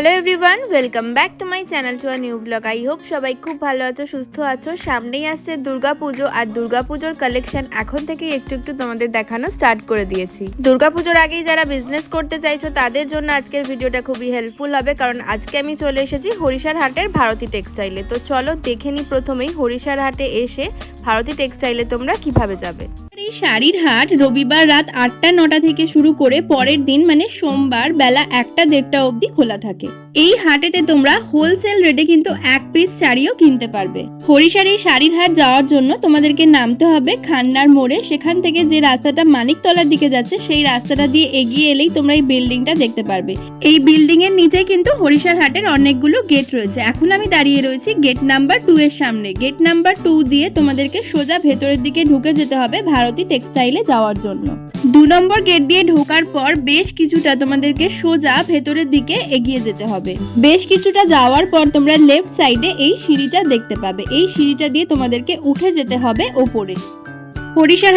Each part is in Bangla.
Hello everyone welcome back to my channel to a new blog I hope সবাই খুব ভালো আছো, সুস্থ আছো। সামনেই আসছে দুর্গাপুজো আর দুর্গাপুজোর কালেকশন এখন থেকেই একটু একটু তোমাদের দেখানো স্টার্ট করে দিয়েছি। দুর্গাপুজোর আগেই যারা বিজনেস করতে চাইছো, তাদের জন্য আজকের ভিডিওটা খুবই হেল্পফুল হবে, কারণ আজকে আমি চলে এসেছি হরিশার হাটের ভারতী টেক্সটাইলে তো চলো দেখে নিই প্রথমেই হরিশার হাটে এসে ভারতী টেক্সটাইলে তোমরা কীভাবে যাবে। এই শাড়ির হাট রবিবার রাত আটটা, নটা থেকে শুরু করে পরের দিন মানে সোমবার বেলা একটা, দেড়টা অবধি খোলা থাকে। এই হাটেতে তোমরা হোলসেল রেটে কিন্তু এক পিস শাড়িও কিনতে পারবে। হরিশার এই শাড়ির হাট যাওয়ার জন্য তোমাদেরকে নামতে হবে খান্নার মোড়ে। সেখান থেকে যে রাস্তাটা মানিকতলার দিকে যাচ্ছে, সেই রাস্তাটা দিয়ে এগিয়ে এলেই তোমরা এই বিল্ডিংটা দেখতে পারবে। এই বিল্ডিং এর নিচে কিন্তু হরিশার হাটের অনেকগুলো গেট রয়েছে। এখন আমি দাঁড়িয়ে রয়েছি গেট নাম্বার টু এর সামনে। গেট নাম্বার টু দিয়ে তোমাদেরকে সোজা ভেতরের দিকে ঢুকে যেতে হবে ভারতী টেক্সটাইলে যাওয়ার জন্য। দু নম্বর গেট দিয়ে ঢোকার পর বেশ কিছুটা তোমাদেরকে সোজা ভেতরের দিকে এগিয়ে যেতে হবে। বেশ কিছুটা যাওয়ার পর তোমরা লেফট সাইডে এই সিঁড়িটা দেখতে পাবে। এই সিঁড়িটা দিয়ে তোমাদেরকে উঠে যেতে হবে ওপরে।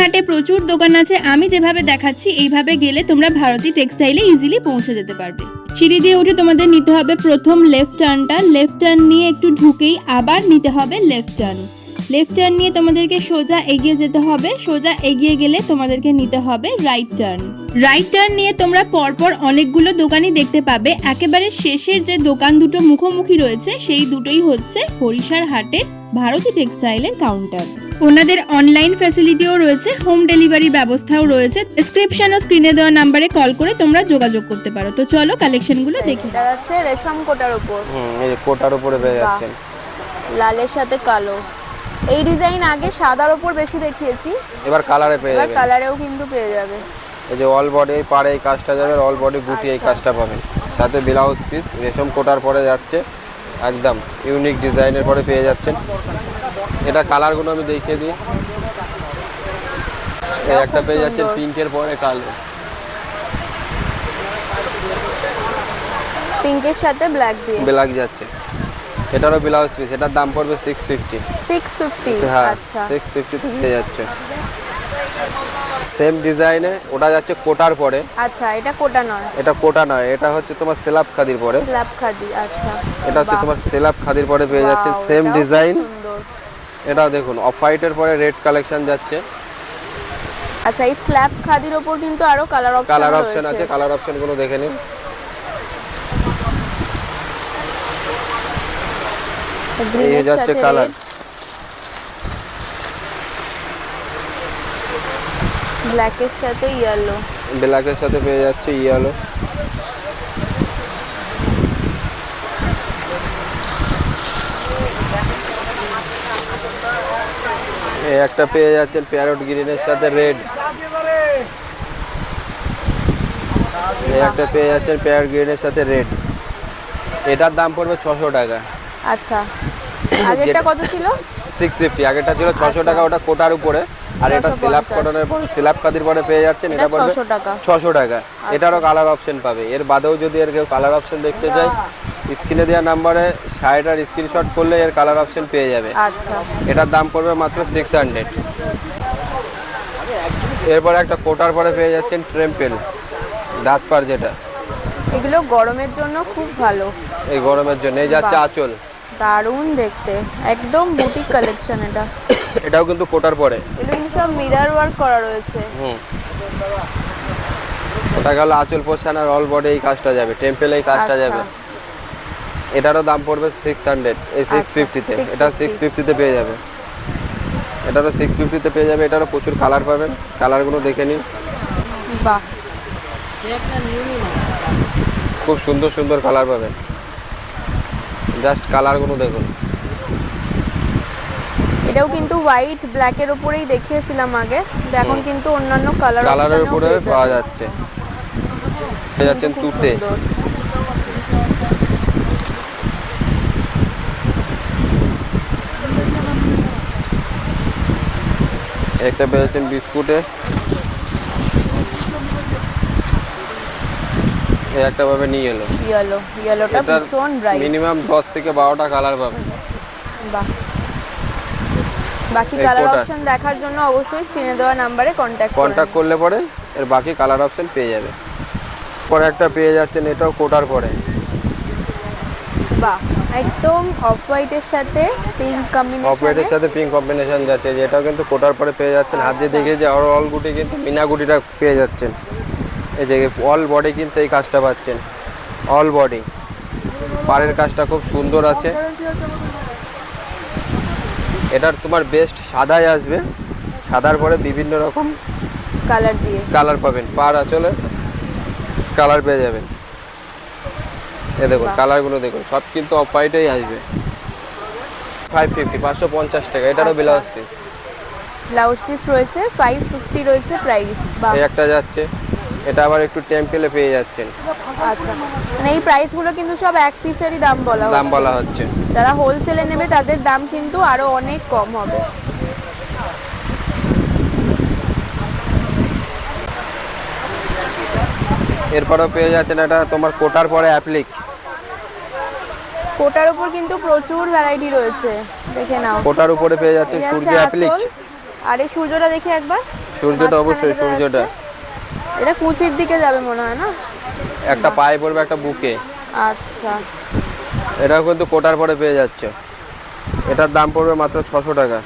হাটে প্রচুর দোকান আছে। আমি যেভাবে দেখাচ্ছি, এইভাবে গেলে তোমরা ভারতী টেক্সটাইলে ইজিলি পৌঁছে যেতে পারবে। সিঁড়ি দিয়ে উঠে তোমাদের নিতে হবে প্রথম লেফট টার্নটা লেফট টার্ন নিয়ে একটু ঢুকেই আবার নিতে হবে লেফট টার্ন লেফট টার্ন নিয়ে তোমাদেরকে সোজা এগিয়ে যেতে হবে। সোজা এগিয়ে গেলে তোমাদেরকে নিতে হবে রাইট টার্ন রাইট টার্ন নিয়ে তোমরা পরপর অনেকগুলো দোকানই দেখতে পাবে। একেবারে শেষের যে দোকান দুটো মুখোমুখি রয়েছে সেই দুটোই হচ্ছে হরিশার হাটের ভারতী টেক্সটাইলের কাউন্টার ওনাদের অনলাইন ফ্যাসিলিটিও রয়েছে হোম ডেলিভারি ব্যবস্থাও রয়েছে। ডেসক্রিপশন ও স্ক্রিনে দেওয়া নাম্বারে কল করে তোমরা যোগাযোগ করতে পারো। তো চলো কালেকশনগুলো দেখি। এটা যাচ্ছে রেশম কোটার উপর। হুম এই কোটার উপরে পেয়ে বাহ। যাচ্ছেন। লালের সাথে কালো। এই ডিজাইন আগে সাদার ওপর বেশি দেখিয়েছি। এবার কালারে পেয়ে এবার কালারেও কিন্তু পেয়ে যাবে। এই যে অল বডি পাড়ে এই কাজটা যাবে অল বডি বুটি এই কাজটা পাবে সাথে ব্লাউজ পিস রেশম কোটার পরে যাচ্ছে। একদম ইউনিক ডিজাইনের পরে পেয়ে যাচ্ছেন। এটা কালারগুলো আমি দেখিয়ে দিই। এই একটা পেয়ে যাচ্ছেন। পিঙ্কের পরে কালো। পিঙ্কের সাথে ব্ল্যাক দিয়ে। ব্ল্যাক যাচ্ছে। এটারও ব্লাউজ পিস এটার দাম পড়বে সিক্স ফিফটি সিক্স ফিফটি হ্যাঁ সিক্স ফিফটিতে পেয়ে যাচ্ছে। সেম ডিজাইনে ওটা যাচ্ছে কোটার পরে। আচ্ছা এটা কোটা নয়। এটা কোটা নয় এটা হচ্ছে তোমার সেলাপ খাদির পরে। স্ল্যাব খাদি আচ্ছা। এটা হচ্ছে তোমার সেলাপ খাদির পরে পেয়ে যাচ্ছে। সেম ডিজাইন এটা দেখুন অফ হোয়াইটের পরে রেড কালেকশন যাচ্ছে। আচ্ছা এই স্ল্যাব খাদির ওপর কিন্তু আরও কালার অপশন কালার অপশন আছে কালার অপশনগুলো দেখে নিন। এই যাচ্ছে কালার ব্ল্যাকের সাথে ইয়েলো ব্ল্যাকের সাথে পেয়ে যাচ্ছে ইয়েলো এই একটা পেয়ে যাচ্ছেন প্যারট গ্রিনের সাথে রেড এই একটা পেয়ে যাচ্ছেন প্যারট গ্রিনের সাথে রেড এটার দাম পড়বে ছশো টাকা। আচ্ছা। আগেরটা কত ছিল? সিক্স ফিফটি আগেরটা ছিল ছশো আচ্ছা। টাকা ওটা কোটার উপরে। আর এটা 650 সিলাপ কটনের পরে সিলাপ কাদির পরে পেয়ে যাচ্ছেন এটা পড়বে 600 টাকা। ছশো টাকা। এটারও কালার অপশন পাবে। এর বাদেও যদি এর কেউ কালার অপশন দেখতে চায় স্ক্রিনে দেওয়া নাম্বারে শাড়িটার স্ক্রিনশট করলে এর কালার অপশন পেয়ে যাবে। আচ্ছা। এটার দাম পড়বে মাত্র সিক্স হান্ড্রেড এরপরে একটা কোটার পরে পেয়ে যাচ্ছেন ট্রেম্পেল দাঁত পার যেটা। এগুলো গরমের জন্য খুব ভালো। এই গরমের জন্য। এই যাচ্ছে। আঁচল দারুণ দেখতে। একদম বুটিক কালেকশন এটা। এটাও কিন্তু কোটার পরে। এগুলো কিন্তু সব মিরার ওয়ার্ক করা রয়েছে। হুম। ওটা গেল আঁচল পোষান আর অল বডি এই কাজটা যাবে টেম্পেল এই কাজটা আচ্ছা। যাবে। এটারও দাম পড়বে সিক্স হান্ড্রেড এই সিক্স আচ্ছা, ফিফটিতে 650 এটা সিক্স ফিফটিতে পেয়ে যাবে। এটারও সিক্স ফিফটিতে পেয়ে যাবে এটারও প্রচুর কালার পাবেন। কালারগুলো দেখে নিন। বাহ। খুব সুন্দর সুন্দর কালার পাবেন। জাস্ট কালারগুলো দেখুন। এটাও কিন্তু হোয়াইট ব্ল্যাকের উপরেই দেখিয়েছিলাম আগে। এখন কিন্তু অন্যান্য কালার কালারের উপরে পাওয়া যাচ্ছে। যাচ্ছেন তুতে। একটা পেয়ে যাচ্ছেন বিস্কুটে। এই একটা পাবে নিয়ে এলো। ইয়েলো ইয়েলোটা ভীষণ ব্রাইট মিনিমাম দশ থেকে বারোটা কালার পাবেন বাহ। বাকি কালার অপশন দেখার জন্য অবশ্যই স্ক্রিনে দেওয়া নাম্বারে কন্ট্যাক্ট কন্ট্যাক্ট করলে পরে এর বাকি কালার অপশন পেয়ে যাবে। পরে একটা পেয়ে যাচ্ছেন এটাও কোটার পরে। বাহ একদম অফ হোয়াইটের সাথে পিঙ্ক অফ কম্বিনেশন হোয়াইটের সাথে পিঙ্ক কম্বিনেশন যাচ্ছে যেটাও কিন্তু কোটার পরে পেয়ে যাচ্ছেন। হাত দিয়ে দেখে যে আর অল গুটি কিন্তু মিনা গুটিটা পেয়ে যাচ্ছেন। এই যে অল বডি কিন্তু এই কাজটা পাচ্ছেন। অল বডি পাড়ের কাজটা খুব সুন্দর আছে। এটার তোমার বেস্ট সাদাই আসবে। সাদার পরে বিভিন্ন রকম কালার দিয়ে। কালার পাবেন। পার আঁচলে কালার পেয়ে যাবেন। এ দেখুন কালারগুলো দেখুন সব কিন্তু অফ হোয়াইটেই আসবে। ফাইভ ফিফটি পাঁচশো পঞ্চাশ টাকা এটারও। ব্লাউজ পিস ব্লাউজ পিস রয়েছে ফাইভ ফিফটি রয়েছে প্রাইস এই একটা যাচ্ছে। এটা আবার একটু টেম্পেলে পেয়ে যাচ্ছেন। আচ্ছা। মানে এই প্রাইসগুলো কিন্তু সব এক পিসেরই দাম বলা দাম বলা হচ্ছে। যারা হোলসেলে নেবে তাদের দাম কিন্তু আরও অনেক কম হবে। এরপরেও পেয়ে যাচ্ছেন এটা তোমার কোটার পরে অ্যাপ্লিক কোটার উপর কিন্তু প্রচুর ভ্যারাইটি রয়েছে। দেখে নাও। কোটার উপরে পেয়ে যাচ্ছে সূর্য অ্যাপ্লিক। আর সূর্যটা দেখে একবার। সূর্যটা অবশ্যই সূর্যটা। এটা কুচির দিকে যাবে মনে হয় না? একটা পায়ে পড়বে একটা বুকে। আচ্ছা। এটাও কিন্তু কোটার পরে পেয়ে যাচ্ছে। এটার দাম পড়বে মাত্র ছশো টাকা।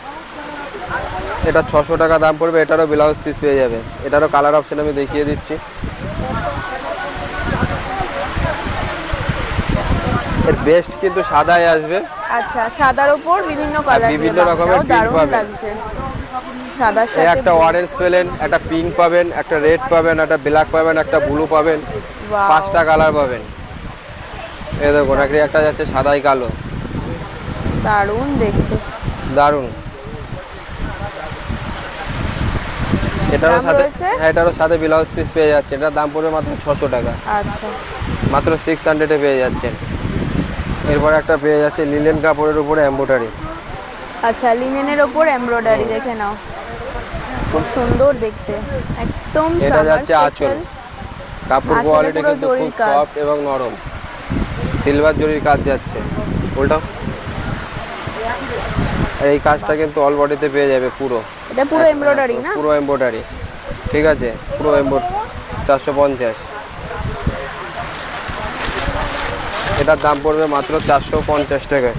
এটা ছশো টাকা দাম পড়বে এটারও ব্লাউজ পিস পেয়ে যাবে। এটারও কালার অপশন আমি দেখিয়ে দিচ্ছি। এর বেস্ট কিন্তু সাদাই আসবে। আচ্ছা সাদার উপর বিভিন্ন কালার বিভিন্ন রকমের দারুণ পাবে। সাদার সাথে একটা অরেঞ্জ পেলেন একটা পিঙ্ক পাবেন একটা রেড পাবেন একটা ব্ল্যাক পাবেন একটা ব্লু পাবেন পাঁচটা কালার পাবেন। এই দেখুন একটা একটা যাচ্ছে সাদাই কালো। দারুণ দেখতে। দারুণ। এটারও সাথে হ্যাঁ এটারও সাথে ব্লাউজ পিস পেয়ে যাচ্ছে এটার দাম পড়বে মাত্র ছশো টাকা। আচ্ছা। মাত্র সিক্স হান্ড্রেডে পেয়ে যাচ্ছেন। এরপর একটা পেয়ে যাচ্ছে লিলেন কাপড়ের উপরে এম্বোটারি আচ্ছা লিনেনের ওপর এমব্রয়ডারি দেখে নাও। সুন্দর দেখতে। একদম এটা যাচ্ছে আঁচল। কাপড় কোয়ালিটি কিন্তু খুব। সফট এবং নরম। সিলভার জরির কাজ যাচ্ছে। উল্টাও আর এই কাজটা কিন্তু অল বডিতে পেয়ে যাবে পুরো। এটা পুরো এমব্রয়ডারি না? পুরো এমব্রয়ডারি ঠিক আছে পুরো এমব্রয় চারশো পঞ্চাশ। এটার দাম পড়বে মাত্র চারশো পঞ্চাশ টাকায়।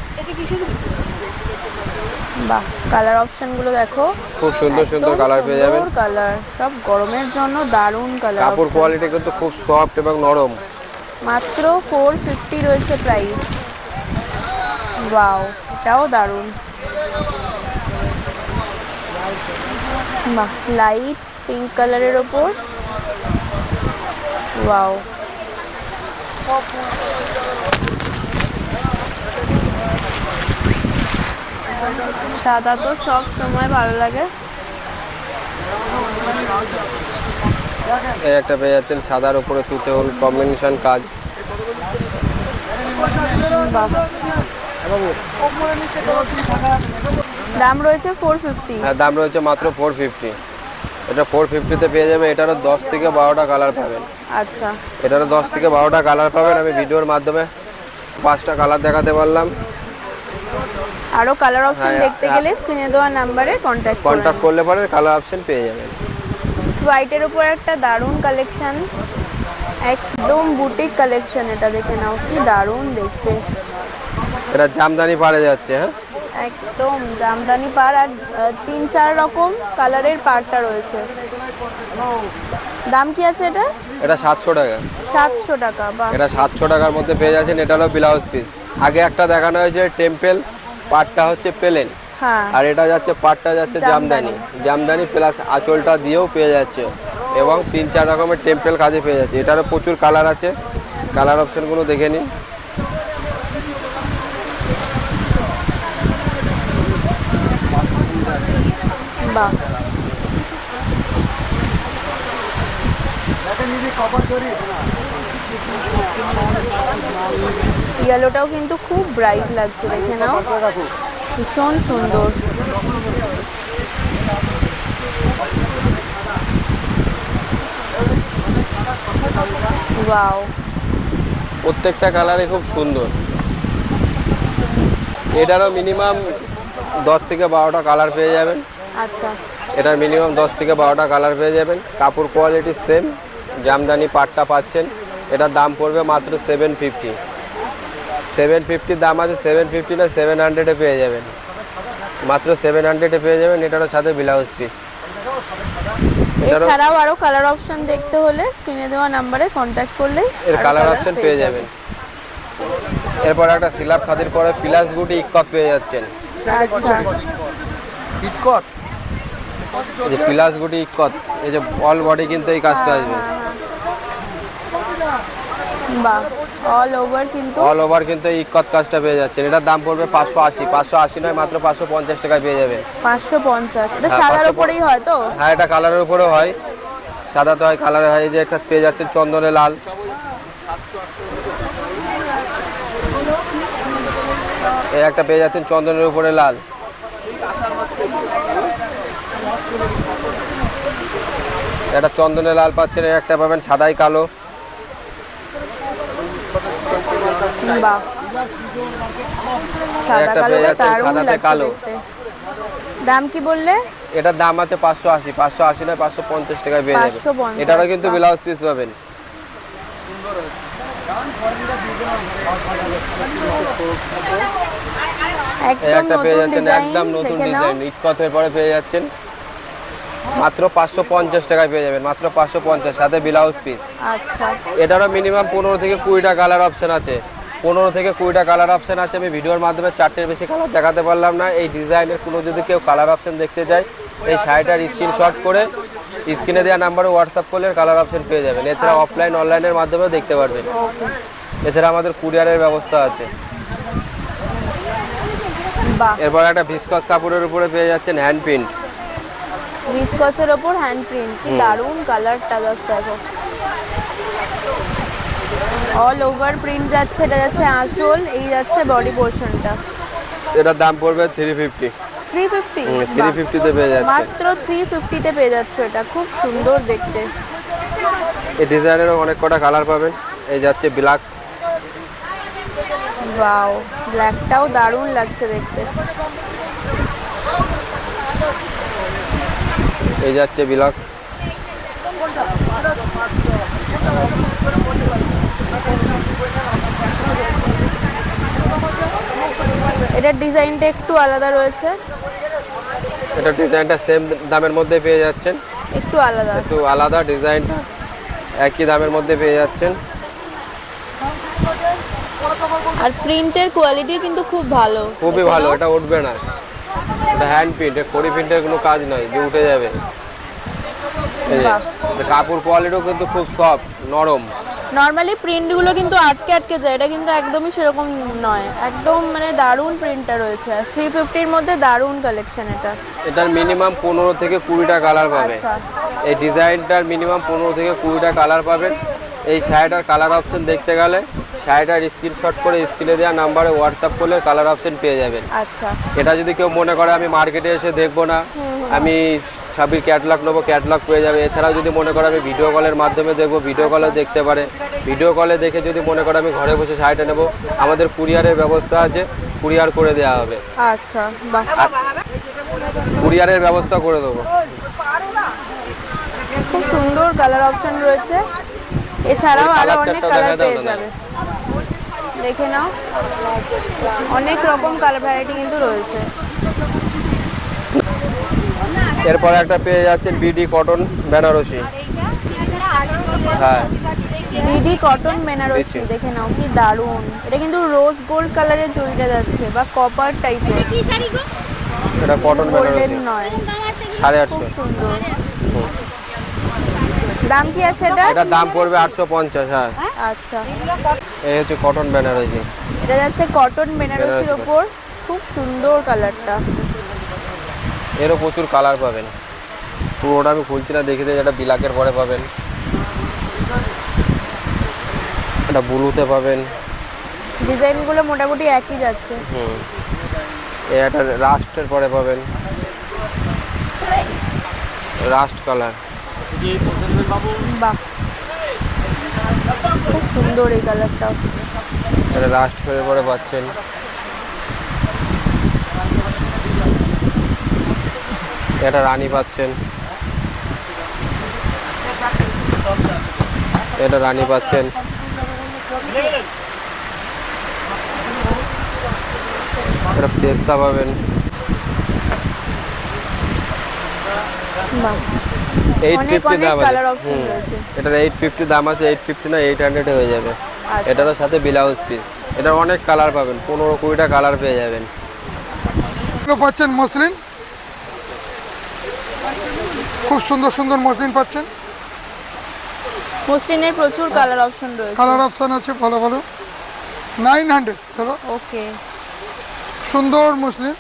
বাহ কালার অপশনগুলো দেখো। খুব সুন্দর সুন্দর কালার পেয়ে যাবেন। কালার সব গরমের জন্য দারুণ কালার কাপড় কোয়ালিটি কিন্তু খুব সফট এবং নরম। মাত্র ফোর ফিফটি রয়েছে প্রাইস ওয়াও এটাও দারুণ। বাহ লাইট পিঙ্ক কালারের ওপর। ওয়াও সাদা তো সব সময় ভালো লাগে। এই একটা পেয়ে যাচ্ছেন সাদার উপরে তুতে হল কম্বিনেশন কাজ। দাম রয়েছে ফোর ফিফটি হ্যাঁ দাম রয়েছে মাত্র ফোর ফিফটি এটা ফোর ফিফটিতে পেয়ে যাবে এটারও দশ থেকে বারোটা কালার পাবেন। আচ্ছা। এটারও দশ থেকে বারোটা কালার পাবেন। আমি ভিডিওর মাধ্যমে পাঁচটা কালার দেখাতে পারলাম। আরও কালার অপশন হ্যাঁ, দেখতে হ্যাঁ। গেলে স্ক্রিনে দেওয়া নাম্বারে কন্ট্যাক্ট কন্ট্যাক্ট করলে পরে কালার অপশন পেয়ে যাবেন। হোয়াইটের উপর একটা দারুণ কালেকশন একদম বুটিক কালেকশন এটা দেখে নাও কি দারুণ দেখতে। এটা জামদানি পাড়ে যাচ্ছে হ্যাঁ? একদম জামদানি পার আর তিন চার রকম কালারের পারটা রয়েছে। দাম কি আছে এটা? এটা সাতশো টাকা। সাতশো টাকা বা এটা সাতশো টাকার মধ্যে পেয়ে যাচ্ছেন এটা হলো ব্লাউজ পিস আগে একটা দেখানো হয়েছে টেম্পেল পাটটা হচ্ছে পেলেন। হ্যাঁ। আর এটা যাচ্ছে পাটটা যাচ্ছে জামদানি। জামদানি। প্লাস আঁচলটা দিয়েও পেয়ে যাচ্ছে। এবং তিন চার রকমের টেম্পেল কাজে পেয়ে যাচ্ছে। এটারও প্রচুর কালার আছে। কালার অপশনগুলো দেখে নিন। বাহ। ইয়েলোটাও কিন্তু খুব ব্রাইট লাগছে দেখে নাও। ভীষণ সুন্দর। ওয়াও প্রত্যেকটা কালারই খুব সুন্দর। এটারও মিনিমাম দশ থেকে বারোটা কালার পেয়ে যাবেন। আচ্ছা। এটার মিনিমাম দশ থেকে বারোটা কালার পেয়ে যাবেন। কাপড় কোয়ালিটি সেম জামদানি পাটটা পাচ্ছেন। এটার দাম পড়বে মাত্র সেভেন ফিফটি সেভেন ফিফটির দাম আছে সেভেন ফিফটি না সেভেন হান্ড্রেডে পেয়ে যাবেন। মাত্র সেভেন হান্ড্রেডে পেয়ে যাবেন এটারও সাথে ব্লাউজ পিস এছাড়াও আরও কালার অপশন দেখতে হলে স্ক্রিনে দেওয়া নাম্বারে কন্ট্যাক্ট করলে এর কালার অপশন পেয়ে যাবেন। এরপর একটা সিলাপ খাদির পরে প্লাস গুটি ইকত পেয়ে যাচ্ছেন। এই যে প্লাস গুটি ইকত এই যে অল বডি কিন্তু এই কাজটা আসবে। বাহ। অল ওভার কিন্তু। অল ওভার কিন্তু এই ইকত কাজটা পেয়ে যাচ্ছেন। এটার দাম পড়বে পাঁচশো আশি। পাঁচশো আশি নয় মাত্র পাঁচশো পঞ্চাশ টাকায় পেয়ে যাবেন। পাঁচশো পঞ্চাশ। এটা হ্যাঁ, সাদার উপরেই হয় তো? হ্যাঁ এটা কালারের উপরেও হয়। সাদাতে হয় কালারে হয়। এই যে একটা পেয়ে যাচ্ছেন চন্দনে লাল। এই একটা পেয়ে যাচ্ছেন চন্দনের উপরে লাল। একটা চন্দনে লাল পাচ্ছেন একটা পাবেন সাদাই কালো। বাহ সাদা কালো সাদাতে কালো। দাম কি বললে? এটার দাম আছে পাঁচশো আশি পাঁচশো আশি নয় পাঁচশো পঞ্চাশ টাকায় পেয়ে যাবেন। এটারও কিন্তু ব্লাউজ পিস পাবেন। একটা পেয়ে যাচ্ছেন একদম নতুন ডিজাইন ইটকথের পরে পেয়ে যাচ্ছেন? মাত্র পাঁচশো পঞ্চাশ টাকায় পেয়ে যাবেন মাত্র পাঁচশো পঞ্চাশ সাথে ব্লাউজ পিস আচ্ছা। এটারও মিনিমাম পনেরো থেকে কুড়িটা কালার অপশন আছে। পনেরো থেকে কুড়িটা কালার অপশান আছে। আমি ভিডিওর মাধ্যমে চারটের বেশি কালার দেখাতে পারলাম না। এই ডিজাইনের কোনো যদি কেউ কালার অপশান দেখতে চায় এই শাড়িটার স্ক্রিনশট করে স্ক্রিনে দেওয়া নাম্বারে হোয়াটসঅ্যাপ করলে কালার অপশান পেয়ে যাবেন। এছাড়া অফলাইন অনলাইনের মাধ্যমেও দেখতে পারবেন। এছাড়া আমাদের কুরিয়ারের ব্যবস্থা আছে। এরপর একটা ভিসকস কাপড়ের উপরে পেয়ে যাচ্ছেন হ্যান্ড প্রিন্ট ভিসকসের ওপর হ্যান্ড প্রিন্ট কি দারুণ কালারটা জাস্ট দেখো। অল ওভার প্রিন্ট যাচ্ছে এটা যাচ্ছে আঁচল এই যাচ্ছে বডি পোর্শনটা এটার দাম পড়বে three fifty three fifty three ফিফটিতে পেয়ে যাচ্ছে। মাত্র ফিফটিতে পেয়ে যাচ্ছে এটা খুব সুন্দর দেখতে। এই অনেক কটা কালার পাবেন। এই যাচ্ছে ব্ল্যাক ওয়াও ব্ল্যাকটাও দারুণ লাগছে দেখতে। এই যাচ্ছে ব্ল্যাক এটার ডিজাইনটা একটু আলাদা রয়েছে। এটা ডিজাইনটা সেম দামের মধ্যে পেয়ে যাচ্ছেন। একটু আলাদা। একটু আলাদা ডিজাইনটা একই দামের মধ্যে পেয়ে যাচ্ছেন। আর প্রিন্টের কোয়ালিটি কিন্তু খুব ভালো। খুবই ভালো এটা উঠবে না। এটা হ্যান্ড প্রিন্ট খড়ি প্রিন্টের কোনো কাজ নয় যে উঠে যাবে। কাপড় কোয়ালিটিও কিন্তু খুব সফট নরম। নর্মালি প্রিন্টগুলো কিন্তু আটকে আটকে যায় এটা কিন্তু একদমই সেরকম নয়। একদম মানে দারুণ প্রিন্টটা রয়েছে থ্রি ফিফটির মধ্যে দারুণ কালেকশন এটা। এটার মিনিমাম পনেরো থেকে কুড়িটা কালার পাবে। আচ্ছা। এই ডিজাইনটার মিনিমাম পনেরো থেকে কুড়িটা কালার পাবেন এই শাড়িটার কালার অপশন দেখতে গেলে শাড়িটার স্ক্রিনশট করে স্ক্রিনে দেওয়া নাম্বারে হোয়াটসঅ্যাপ করলে কালার অপশন পেয়ে যাবেন। আচ্ছা। এটা যদি কেউ মনে করে আমি মার্কেটে এসে দেখব না। আমি ছাবির ক্যাটলগ নেব ক্যাটলগ পেয়ে যাবে। এছাড়াও যদি মনে করে আমি ভিডিও কলের মাধ্যমে দেখব ভিডিও কলে দেখতে পারে। ভিডিও কলে দেখে যদি মনে করে আমি ঘরে বসে শাড়িটা নেব আমাদের কুরিয়ারের ব্যবস্থা আছে কুরিয়ার করে দেওয়া হবে। আচ্ছা কুরিয়ারের ব্যবস্থা করে দেবো। খুব সুন্দর কালার অপশন রয়েছে। এছাড়াও আরও অনেক কালার পেয়ে যাবে। দেখে নাও। অনেক রকম কালার ভ্যারাইটি কিন্তু রয়েছে। এরপরে একটা পেয়ে যাচ্ছেন বিডি কটন বেনারসি হ্যাঁ। বিডি কটন বেনারসি দেখে নাও কি দারুণ। এটা কিন্তু রোজ গোল্ড কালারের জড়িটা যাচ্ছে বা কপার টাইপের এটা কটন বেনারসি নয়। সাড়ে খুব আটশো সুন্দর। দাম কি আছে এটা এটার দাম পড়বে আটশো পঞ্চাশ হ্যাঁ। আচ্ছা। এই হচ্ছে কটন বেনারসি এটা যাচ্ছে কটন বেনারসির বেনারসি। ওপর। খুব সুন্দর কালারটা এরও প্রচুর কালার পাবেন। পুরোটা আমি খুলছি না দেখে এটা বিলাকের পরে পাবেন। এটা ব্লুতে পাবেন। ডিজাইনগুলো মোটামুটি একই যাচ্ছে। হুম। একটা রাস্টের পরে পাবেন। রাস্ট কালার বাহ। খুব সুন্দর এই কালারটা এটা রাস্ট করে পরে পাচ্ছেন। এটা রানী পাচ্ছেন। এটা রানী পাচ্ছেন। এটা পেস্তা পাবেন। এইট ফিফটি দাম আছে। হুম। এটার এইট ফিফটি দাম আছে এইট ফিফটি না এইট হান্ড্রেডে হয়ে যাবে। আচ্ছা। এটারও সাথে ব্লাউজ পিস এটার অনেক কালার পাবেন পনেরো কুড়িটা কালার পেয়ে যাবেন। পাচ্ছেন মসলিন? খুব সুন্দর সুন্দর মসলিন পাচ্ছেন? মসলিনের প্রচুর কালার অপশন রয়েছে। কালার অপশন আছে ভালো ভালো। নাইন হান্ড্রেড চলো। ওকে সুন্দর মসলিন।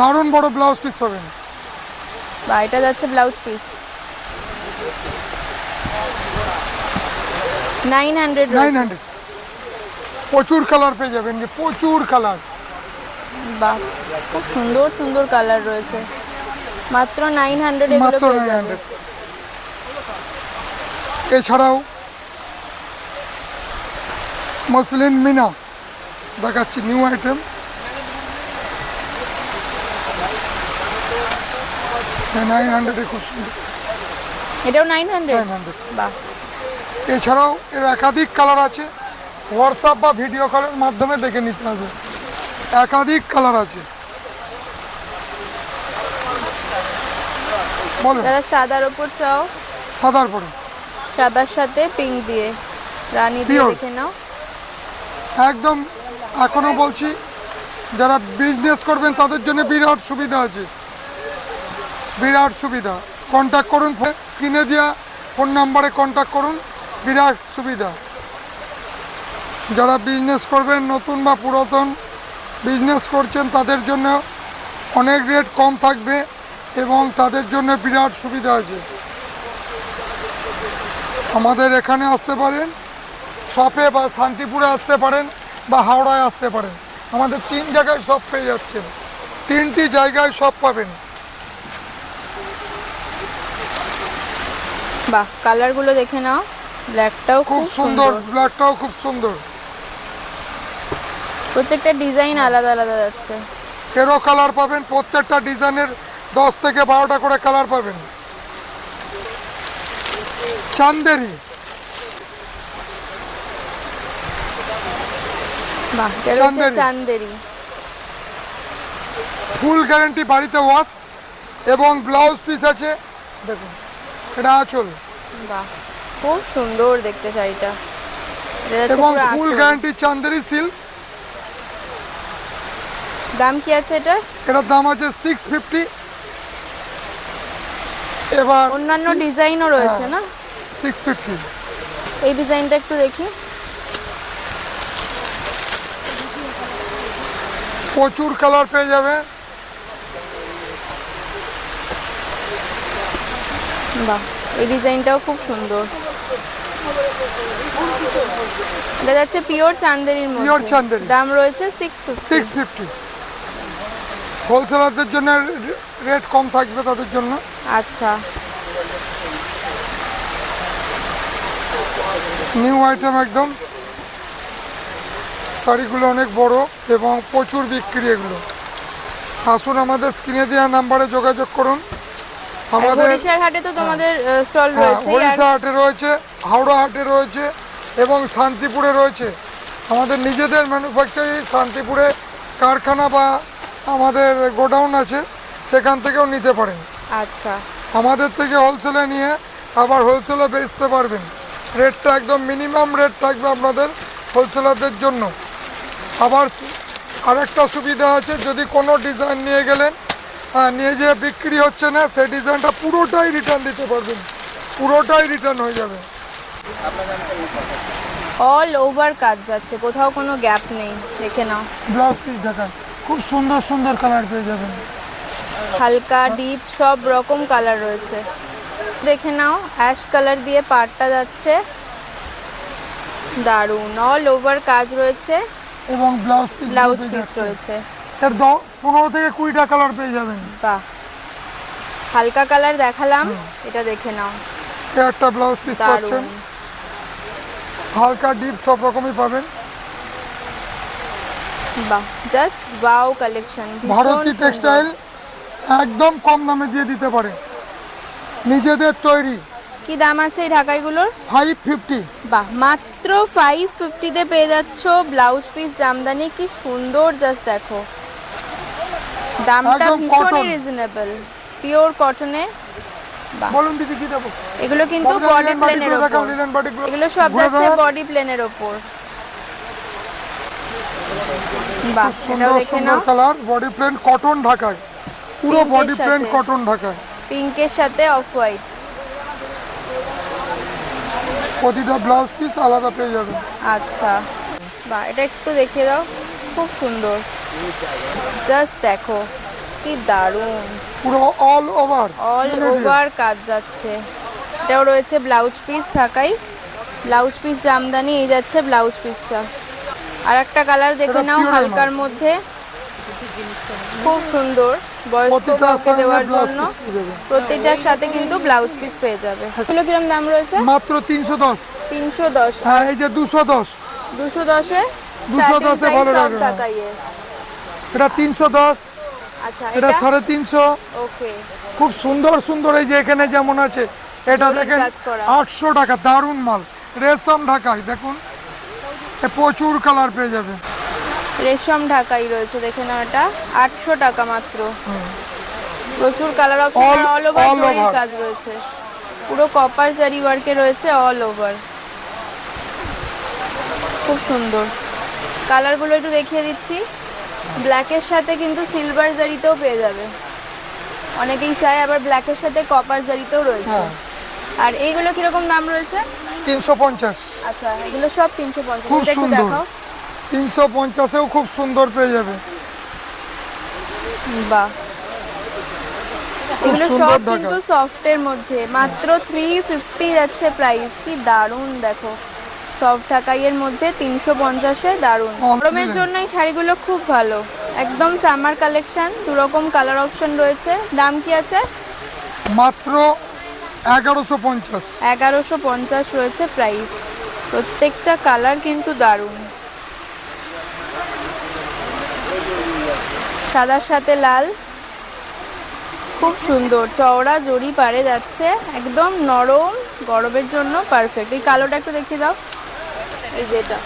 দারুণ বড় ব্লাউজ পিস পাবেন। বা এটা যাচ্ছে blouse piece nine hundred nine hundred প্রচুর কালার পেয়ে যাবেন যে প্রচুর কালার বাহ খুব সুন্দর সুন্দর কালার রয়েছে। মাত্র নাইন হান্ড্রেড এগুলো মাত্র পেয়ে নাইন যাবে হান্ড্রেড এছাড়াও মসলিন মিনা দেখাচ্ছি নিউ আইটেম। নাইন হান্ড্রেডে খুব সুন্দর এটাও নাইন হান্ড্রেড বাহ। এছাড়াও এর একাধিক কালার আছে। হোয়াটসঅ্যাপ বা ভিডিও কলের মাধ্যমে দেখে নিতে হবে। একাধিক কালার আছে। যারা সাদার ওপর চাও? সাদার পরে সাদার সাথে পিঙ্ক দিয়ে। রানী দিয়ে. দেখে নাও। একদম এখনও বলছি যারা বিজনেস করবেন তাদের জন্য বিরাট সুবিধা আছে। বিরাট সুবিধা। কন্ট্যাক্ট করুন স্ক্রিনে দেওয়া ফোন নাম্বারে কন্ট্যাক্ট করুন বিরাট সুবিধা। যারা বিজনেস করবেন নতুন বা পুরাতন বিজনেস করছেন তাদের জন্য অনেক রেট কম থাকবে। এবং তাদের জন্য বিরাট সুবিধা আছে। আমাদের এখানে আসতে পারেন শপে বা শান্তিপুরে আসতে পারেন বা হাওড়ায় আসতে পারেন। আমাদের তিন জায়গায় সব পেয়ে যাচ্ছেন। তিনটি জায়গায় সব পাবেন। বাহ কালারগুলো দেখে নাও। ব্ল্যাকটাও খুব সুন্দর ব্ল্যাকটাও খুব সুন্দর। প্রত্যেকটা ডিজাইন আলাদা আলাদা যাচ্ছে। এরও কালার পাবেন প্রত্যেকটা ডিজাইনের দশ থেকে বারোটা করে কালার পাবেন। চান্দেরি। চান্দেরি। ফুল গ্যারেন্টি বাড়িতে ওয়াশ এবং ব্লাউজ পিস আছে। দেখুন এটা আঁচল। বাহ খুব সুন্দর দেখতে শাড়িটা এটা। এবং ফুল। Guarantee Chanderi silk. দাম কি আছে এটা এটার দাম আছে সিক্স ফিফটি এবার অন্যান্য ডিজাইনও রয়েছে না? সিক্স ফিফটি এই ডিজাইনটা একটু দেখি। প্রচুর কালার পেয়ে যাবে। বাহ এই ডিজাইনটাও খুব সুন্দর। এটা যাচ্ছে পিওর চান্দেরির মধ্যে। Pure চান্দেরি। দাম রয়েছে সিক্স সিক্স ফিফটি হোলসেলারদের জন্য রেট কম থাকবে তাদের জন্য। আচ্ছা। নিউ আইটেম একদম। শাড়িগুলো অনেক বড় এবং প্রচুর বিক্রি এগুলো। আসুন আমাদের স্ক্রিনে দেওয়া নাম্বারে যোগাযোগ করুন। আমাদের হাটে তো তোমাদের স্টল হ্যাঁ রয়েছে হাটে রয়েছে হাওড়া হাটে রয়েছে এবং শান্তিপুরে রয়েছে। আমাদের নিজেদের ম্যানুফ্যাকচারিং শান্তিপুরে কারখানা বা আমাদের গোডাউন আছে সেখান থেকেও নিতে পারেন। আচ্ছা। আমাদের থেকে হোলসেলে নিয়ে আবার হোলসেলে বেচতে পারবেন। রেটটা একদম মিনিমাম রেট থাকবে আপনাদের হোলসেলারদের জন্য। আবার আরেকটা সুবিধা আছে যদি কোনো ডিজাইন নিয়ে গেলেন নিয়ে যে বিক্রি হচ্ছে না সেই ডিজাইনটা পুরোটাই রিটার্ন দিতে পারবেন। পুরোটাই রিটার্ন হয়ে যাবে। অল ওভার কাজ যাচ্ছে কোথাও কোনো গ্যাপ নেই দেখে নাও। ব্লাউজ পিস দেখান খুব সুন্দর সুন্দর কালার পেয়ে যাবেন। হালকা ডিপ সব রকম কালার রয়েছে। দেখে নাও অ্যাশ কালার দিয়ে পাড়টা যাচ্ছে। দারুণ অল ওভার কাজ রয়েছে। এবং ব্লাউজ পিস ব্লাউজ পিস রয়েছে। এর দ পনেরো থেকে কুড়িটা কালার পেয়ে যাবেন। বাহ। হালকা কালার দেখালাম এটা দেখে নাও। একটা ব্লাউজ পিস পাচ্ছেন। হালকা ডিপ সব রকমই পাবেন। বাহ just wow collection Bharati textile একদম কম দামে দিয়ে দিতে পারে। নিজেদের তৈরি। কি দাম আছে এই ঢাকাইগুলোর? ফাইভ ফিফটি বাহ মাত্র ফাইভ ফিফটিতে পেয়ে যাচ্ছ ব্লাউজ পিস জামদানি। কি সুন্দর জাস্ট দেখো। দামটা ভীষণই রিজনেবল পিওর কটনে বলুন দিদি কি দেবো? এগুলো কিন্তু বডি প্লেনেরগুলো এগুলো সব যাচ্ছে বডি প্লেনের ওপর। বাহ সুন্দর সুন্দর কালার বডি প্লেন কটন ঢাকায়। পুরো বডি প্লেন সাথে। কটন ঢাকায়। পিঙ্কের সাথে অফ হোয়াইট প্রতিটা ব্লাউজ পিস আলাদা পেয়ে যাবেন আচ্ছা। বাহ এটা একটু দেখিয়ে দাও। খুব সুন্দর। জাস্ট দেখো কি দারুণ। পুরো অল ওভার অল ওভার কাজ যাচ্ছে। এটাও রয়েছে ব্লাউজ পিস ঢাকাই ব্লাউজ পিস জামদানি এই যাচ্ছে ব্লাউজ পিসটা আর একটা কালার দেখে নাও হালকার মধ্যে। খুব সুন্দর। প্রতিটা দেওয়ার জন্য পিস পেয়ে যাবেন প্রত্যেকটার সাথে কিন্তু ব্লাউজ পিস পেয়ে যাবে। এগুলো কিরম দাম রয়েছে? মাত্র তিনশো দশ। তিনশো দশ। হ্যাঁ এই যে দুশো দশ। দুশো দশে 210 এ ভালো লাগবে এটা তিনশো দশ। আচ্ছা এটা সাড়ে তিনশো। খুব সুন্দর সুন্দর এই যে এখানে যেমন আছে এটা দেখেন আটশো টাকা দারুণ মাল। রেশম ঢাকায় দেখুন। প্রচুর কালার পেয়ে যাবে। রেশম ঢাকাই রয়েছে দেখে নাও এটা। আটশো টাকা মাত্র। প্রচুর কালার অপশন অল ওভার কাজ রয়েছে। পুরো কপার জারি ওয়ার্কে রয়েছে অল ওভার খুব সুন্দর। কালারগুলো একটু দেখিয়ে দিচ্ছি। ব্ল্যাকের সাথে কিন্তু সিলভার জারিতেও পেয়ে যাবে। অনেকেই চায় আবার ব্ল্যাকের সাথে কপার জারিতেও রয়েছে। হ্যাঁ। আর এইগুলো কীরকম দাম রয়েছে? তিনশো পঞ্চাশ। আচ্ছা এগুলো সব তিনশো পঞ্চাশ। খুব সুন্দর। দেখাও। তিনশো পঞ্চাশেও খুব সুন্দর পেয়ে যাবে। বাহ। এগুলো সব কিন্তু সফটের মধ্যে। মাত্র থ্রি ফিফটি যাচ্ছে প্রাইস কি দারুণ দেখো। সফট ঢাকাইয়ের মধ্যে তিনশো পঞ্চাশে দারুণ। All গরমের জন্য এই শাড়িগুলো খুব ভালো। একদম সামার কালেকশন দু রকম কালার অপশন রয়েছে। দাম কি আছে? মাত্র এগারোশো পঞ্চাশ। এগারোশো পঞ্চাশ রয়েছে প্রাইস প্রত্যেকটা কালার কিন্তু দারুণ। সাদার সাথে লাল। খুব সুন্দর। চওড়া জড়ি পারে যাচ্ছে। একদম নরম, গরমের জন্য পারফেক্ট এই কালোটা একটু দেখিয়ে দাও। এই যেটা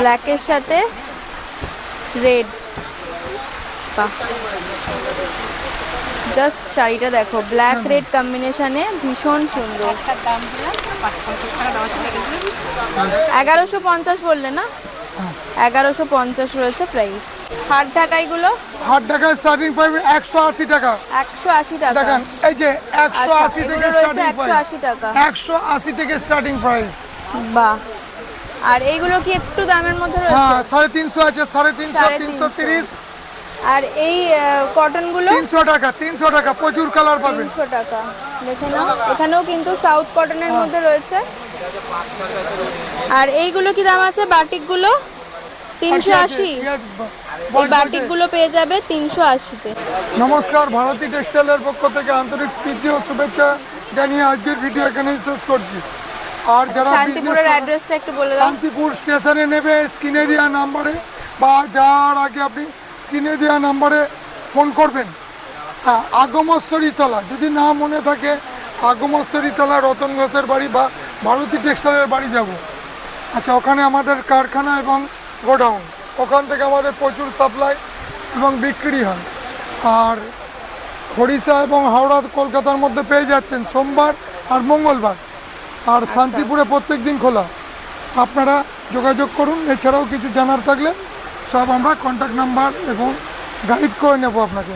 ব্ল্যাকের সাথে রেড জাস্ট শাড়িটা দেখো। ব্ল্যাক রেড কম্বিনেশনে ভীষণ সুন্দর। এগারোশো পঞ্চাশ বললে না? এগারোশো পঞ্চাশ রয়েছে প্রাইস হাট ঢাকাইগুলো? হাট ঢাকায় স্টার্টিং পাইবে একশো আশি টাকা। একশো আশি টাকা। দেখেন এই যে একশো আচ্ছা আশি থেকে স্টার্টিং একশো প্রাইস আশি টাকা। একশো আশি থেকে স্টার্টিং প্রাইস বাহ। আর এইগুলো কি একটু দামের মধ্যে হ্যাঁ সাড়ে তিনশো আছে সাড়ে তিনশো। তিনশো। তিরিশ। আর এই কটনগুলো তিনশো টাকা তিনশো টাকা প্রচুর কালার পাবেন তিনশো টাকা দেখে নাও। এখানেও কিন্তু সাউথ কটনের মধ্যে রয়েছে। আর এইগুলো কি দাম আছে? বাটিকগুলো তিনশো আশি। এই বাটিকগুলো পেয়ে যাবে তিনশো আশিতে। নমস্কার ভারতী টেক্সটাইলের পক্ষ থেকে আন্তরিক প্রীতি ও শুভেচ্ছা জানিয়ে আজকের ভিডিও এখানেই শেষ করছি। আর যারা শান্তিপুরের অ্যাড্রেসটা একটু বলে দাও। শান্তিপুর স্টেশনে নেবে স্ক্রিনে দেওয়া নাম্বারে বা যাওয়ার আগে আপনি স্ক্রিনে দেওয়া নাম্বারে ফোন করবেন। হ্যাঁ আগমশ্বরী তলা। যদি না মনে থাকে আগমশ্বরী তলা রতন ঘোষের বাড়ি বা ভারতী টেক্সটাইলের বাড়ি যাব। আচ্ছা ওখানে আমাদের কারখানা এবং গোডাউন। ওখান থেকে আমাদের প্রচুর সাপ্লাই এবং বিক্রি হয়। আর হরিষা এবং হাওড়া কলকাতার মধ্যে পেয়ে যাচ্ছেন সোমবার আর মঙ্গলবার। আর শান্তিপুরে প্রত্যেক দিন খোলা। আপনারা যোগাযোগ করুন এছাড়াও কিছু জানার থাকলে সব আমরা কন্ট্যাক্ট নাম্বার এবং গাইড করে নেব আপনাকে